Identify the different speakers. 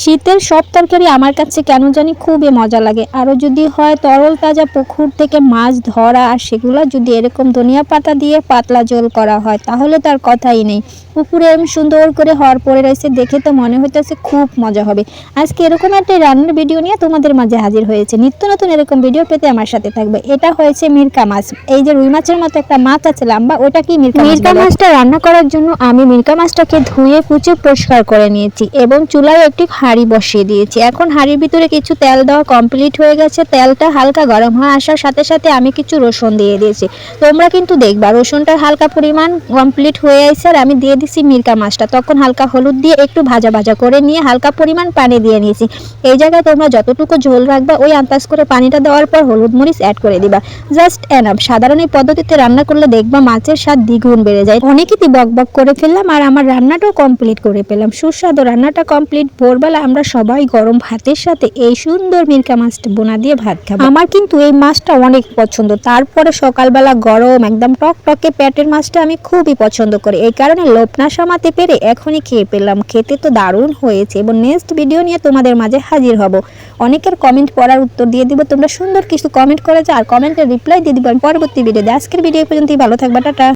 Speaker 1: শীতের সব তরকারি আমার কাছে কেন জানি খুবই মজা লাগে। আরও যদি হয় তরল তাজা পুকুর থেকে মাছ ধরা আর সেগুলো যদি এরকম ধনিয়া পাতা দিয়ে পাতলা জোল করা হয়, তাহলে তার কথাই নেই। পুকুরে সুন্দর করে হওয়ার পরে রয়েছে দেখে তো মনে হইতেছে খুব মজা হবে। আজকে এরকম একটা রান্নার ভিডিও নিয়ে তোমাদের মাঝে হাজির হয়েছে। নিত্য নতুন এরকম ভিডিও পেতে আমার সাথে থাকবে। এটা হয়েছে মিরকা মাছ। এই যে রুই মাছের মতো একটা মাছ আছে লাম্বা ওটা কি মিরকা মিরকা মাছটা রান্না করার জন্য আমি মিরকা মাছটাকে ধুয়ে কুচে পরিষ্কার করে নিয়েছি এবং চুলায় একটি হাঁড়ি বসিয়ে দিয়েছি। এখন হাঁড়ির ভিতরে কিছু তেল দেওয়া কমপ্লিট হয়ে গেছে। তেলটা হালকা গরম হয়ে আসার সাথে সাথে আমি কিছু রসুন দিয়ে দিয়েছি। তোমরা কিন্তু দেখবা রসুনটা হালকা পরিমাণ কমপ্লিট হয়ে আসছে আর আমি দিয়ে দিছি মিরকা মাছটা। তখন হালকা হলুদ দিয়ে একটু ভাজা ভাজা করে নিয়ে হালকা পরিমাণ পানি দিয়ে নিয়েছি। এই জায়গায় তোমরা যতটুকু ঝোল রাখবা, ওই আন্দাজ করে পানিটা দেওয়ার পর হলুদ মরিচ অ্যাড করে দিবা। জাস্ট এনাফ সাধারণ এই পদ্ধতিতে রান্না করলে দেখবা মাছের স্বাদ দ্বিগুণ বেড়ে যায়। অনেকেই বক বক করে ফেললাম আর আমার রান্নাটাও কমপ্লিট করে পেলাম সুস্বাদু রান্নাটা কমপ্লিট ভোরবেলা আমরা সবাই গরম ভাতের সাথে এই সুন্দর মিরকা মাছটা বোনা দিয়ে ভাত খাব। আমার কিন্তু এই মাছটা অনেক পছন্দ। তারপরে সকালবেলা গরম, একদম টক টকে পেটের মাছটা আমি খুবই পছন্দ করি। এই কারণে লোভ না সামাতে পেরে এখনই খেয়ে পেলাম খেতে তো দারুণ হয়েছে এবং নেক্সট ভিডিও নিয়ে তোমাদের মাঝে হাজির হব। অনেকের কমেন্ট পড়ার উত্তর দিয়ে দিব। তোমরা সুন্দর কিছু কমেন্ট করেছ আর কমেন্টের রিপ্লাই দিয়ে দিব। পরবর্তী ভিডিওতে আজকের ভিডিও পর্যন্তই। ভালো থাকবে। টাটা।